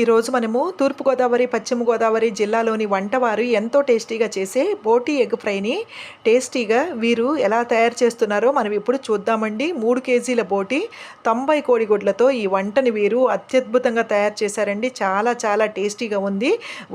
ఈరోజు మనము తూర్పుగోదావరి పశ్చిమ గోదావరి జిల్లాలోని వంటవారు ఎంతో టేస్టీగా చేసే బోటీ ఎగ్ ఫ్రైని టేస్టీగా వీరు ఎలా తయారు చేస్తున్నారో మనం ఇప్పుడు చూద్దామండి. మూడు కేజీల బోటి తొంభై కోడిగుడ్లతో ఈ వంటని వీరు అత్యద్భుతంగా తయారు చేశారండి. చాలా చాలా టేస్టీగా ఉంది.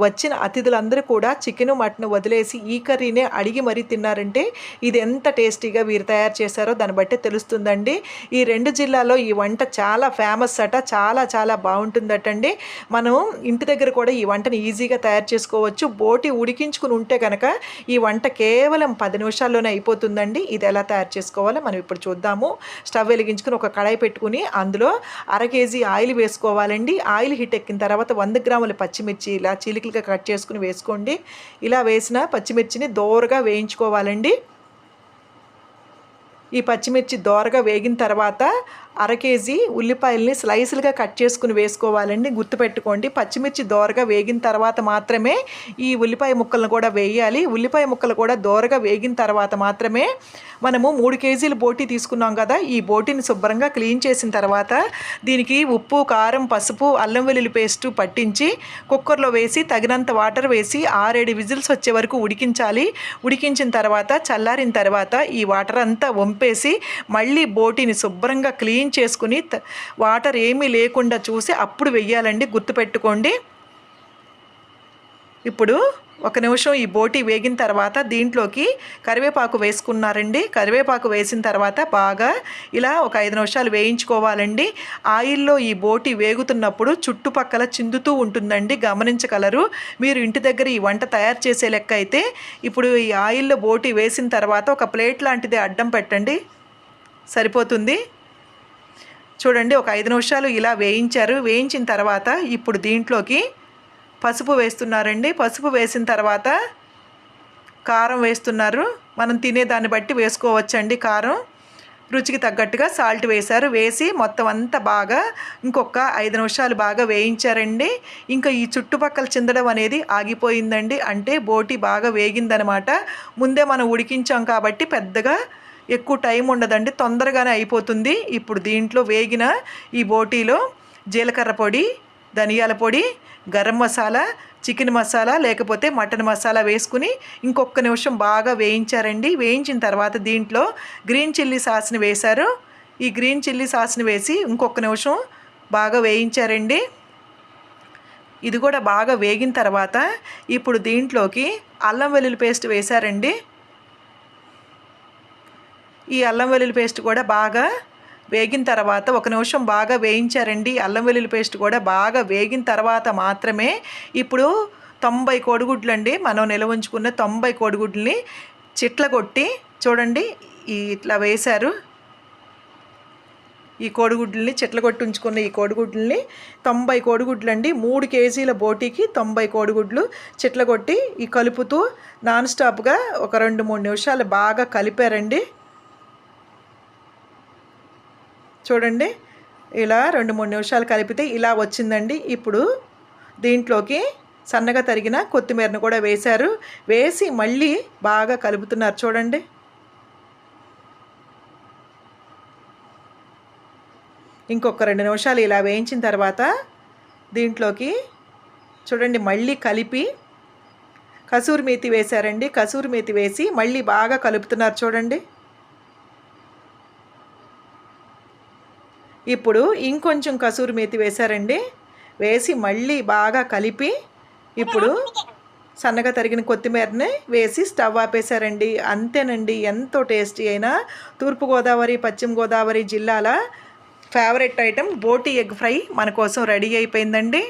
వచ్చిన అతిథులందరూ కూడా చికెన్ మటన్ వదిలేసి ఈ కర్రీనే అడిగి మరీ తిన్నారంటే ఇది ఎంత టేస్టీగా వీరు తయారు చేశారో దాన్ని బట్టి తెలుస్తుందండి. ఈ రెండు జిల్లాలో ఈ వంట చాలా ఫేమస్ అట చాలా చాలా బాగుంటుందటండి. మనం ఇంటి దగ్గర కూడా ఈ వంటని ఈజీగా తయారు చేసుకోవచ్చు. బోటి ఉడికించుకుని ఉంటే కనుక ఈ వంట కేవలం పది నిమిషాల్లోనే అయిపోతుందండి. ఇది ఎలా తయారు చేసుకోవాలో మనం ఇప్పుడు చూద్దాము. స్టవ్ వెలిగించుకుని ఒక కడాయి పెట్టుకుని అందులో అర కేజీ ఆయిల్ వేసుకోవాలండి. ఆయిల్ హీట్ ఎక్కిన తర్వాత వంద గ్రాముల పచ్చిమిర్చి ఇలా చీలికలుగా కట్ చేసుకుని వేసుకోండి. ఇలా వేసిన పచ్చిమిర్చిని దోరగా వేయించుకోవాలండి. ఈ పచ్చిమిర్చి దోరగా వేగిన తర్వాత అర కేజీ ఉల్లిపాయల్ని స్లైసులుగా కట్ చేసుకుని వేసుకోవాలండి. గుర్తుపెట్టుకోండి పచ్చిమిర్చి దోరగా వేగిన తర్వాత మాత్రమే ఈ ఉల్లిపాయ ముక్కలను కూడా వేయాలి. ఉల్లిపాయ ముక్కలు కూడా దోరగా వేగిన తర్వాత మాత్రమే మనము మూడు కేజీలు బోటి తీసుకున్నాం కదా ఈ బోటిని శుభ్రంగా క్లీన్ చేసిన తర్వాత దీనికి ఉప్పు కారం పసుపు అల్లం వెల్లుల్లి పేస్టు పట్టించి కుక్కర్లో వేసి తగినంత వాటర్ వేసి ఆరేడు విజిల్స్ వచ్చే వరకు ఉడికించాలి. ఉడికించిన తర్వాత చల్లారిన తర్వాత ఈ వాటర్ అంతా వంపేసి మళ్ళీ బోటిని శుభ్రంగా క్లీన్ చేసుకుని వాటర్ ఏమీ లేకుండా చూసి అప్పుడు వెయ్యాలండి గుర్తుపెట్టుకోండి. ఇప్పుడు ఒక నిమిషం ఈ బోటి వేగిన తర్వాత దీంట్లోకి కరివేపాకు వేసుకున్నారండి. కరివేపాకు వేసిన తర్వాత బాగా ఇలా ఒక ఐదు నిమిషాలు వేయించుకోవాలండి. ఆయిల్లో ఈ బోటి వేగుతున్నప్పుడు చుట్టుపక్కల చిందుతూ ఉంటుందండి. గమనించగలరు. మీరు ఇంటి దగ్గర ఈ వంట తయారు చేసే లెక్క అయితే ఇప్పుడు ఈ ఆయిల్లో బోటి వేసిన తర్వాత ఒక ప్లేట్ లాంటిది అడ్డం పెట్టండి. సరిపోతుంది? చూడండి ఒక ఐదు నిమిషాలు ఇలా వేయించారు. వేయించిన తర్వాత ఇప్పుడు దీంట్లోకి పసుపు వేస్తున్నారండి. పసుపు వేసిన తర్వాత కారం వేస్తున్నారు. మనం తినేదాన్ని బట్టి వేసుకోవచ్చండి కారం. రుచికి తగ్గట్టుగా సాల్ట్ వేశారు. వేసి మొత్తం అంతా బాగా ఇంకొక ఐదు నిమిషాలు బాగా వేయించారండి. ఇంకా ఈ చుట్టుపక్కల చిందడం అనేది ఆగిపోయిందండి. అంటే బోటి బాగా వేగిందనమాట. ముందే మనం ఉడికించాం కాబట్టి పెద్దగా ఎక్కువ టైం ఉండదండి. తొందరగానే అయిపోతుంది. ఇప్పుడు దీంట్లో వేగిన ఈ బోటీలో జీలకర్ర పొడి ధనియాల పొడి గరం మసాలా చికెన్ మసాలా లేకపోతే మటన్ మసాలా వేసుకుని ఇంకొక నిమిషం బాగా వేయించారండి. వేయించిన తర్వాత దీంట్లో గ్రీన్ చిల్లీ సాస్ని వేశారు. ఈ గ్రీన్ చిల్లీ సాస్ని వేసి ఇంకొక నిమిషం బాగా వేయించారండి. ఇది కూడా బాగా వేగిన తర్వాత ఇప్పుడు దీంట్లోకి అల్లం వెల్లుల్లి పేస్ట్ వేశారండి. ఈ అల్లం వెల్లుల్లి పేస్ట్ కూడా బాగా వేగిన తర్వాత ఒక నిమిషం బాగా వేయించారండి. అల్లం వెల్లుల్లి పేస్ట్ కూడా బాగా వేగిన తర్వాత మాత్రమే ఇప్పుడు తొంభై కోడిగుడ్లు అండి మనం నిల్వ ఉంచుకున్న తొంభై కోడిగుడ్లని చిట్ల కొట్టి చూడండి ఇట్లా వేశారు. ఈ కోడిగుడ్లని చెట్ల కొట్టి ఉంచుకున్న ఈ కోడిగుడ్లని తొంభై కోడిగుడ్లు అండి మూడు కేజీల బోటీకి తొంభై కోడిగుడ్లు చెట్ల కొట్టి ఈ కలుపుతూ నాన్ స్టాప్గా ఒక రెండు మూడు నిమిషాలు బాగా కలిపారండి. చూడండి. ఇలా రెండు మూడు నిమిషాలు కలిపితే ఇలా వచ్చిందండి. ఇప్పుడు దీంట్లోకి సన్నగా తరిగిన కొత్తిమీరను కూడా వేశారు. వేసి మళ్ళీ బాగా కలుపుతున్నారు చూడండి. ఇంకొక రెండు నిమిషాలు ఇలా వేయించిన తర్వాత దీంట్లోకి చూడండి మళ్ళీ కలిపి కసూరి మేతి వేశారండి. కసూరి మేతి వేసి మళ్ళీ బాగా కలుపుతున్నారు చూడండి. ఇప్పుడు ఇంకొంచెం కసూరి మేతి వేశారండి. వేసి మళ్ళీ బాగా కలిపి ఇప్పుడు సన్నగా తరిగిన కొత్తిమీరని వేసి స్టవ్ ఆపేశారండి. అంతేనండి ఎంతో టేస్టీ అయిన తూర్పుగోదావరి పశ్చిమ గోదావరి జిల్లాల ఫేవరెట్ ఐటెం బోటి ఎగ్ ఫ్రై మన కోసం రెడీ అయిపోయిందండి.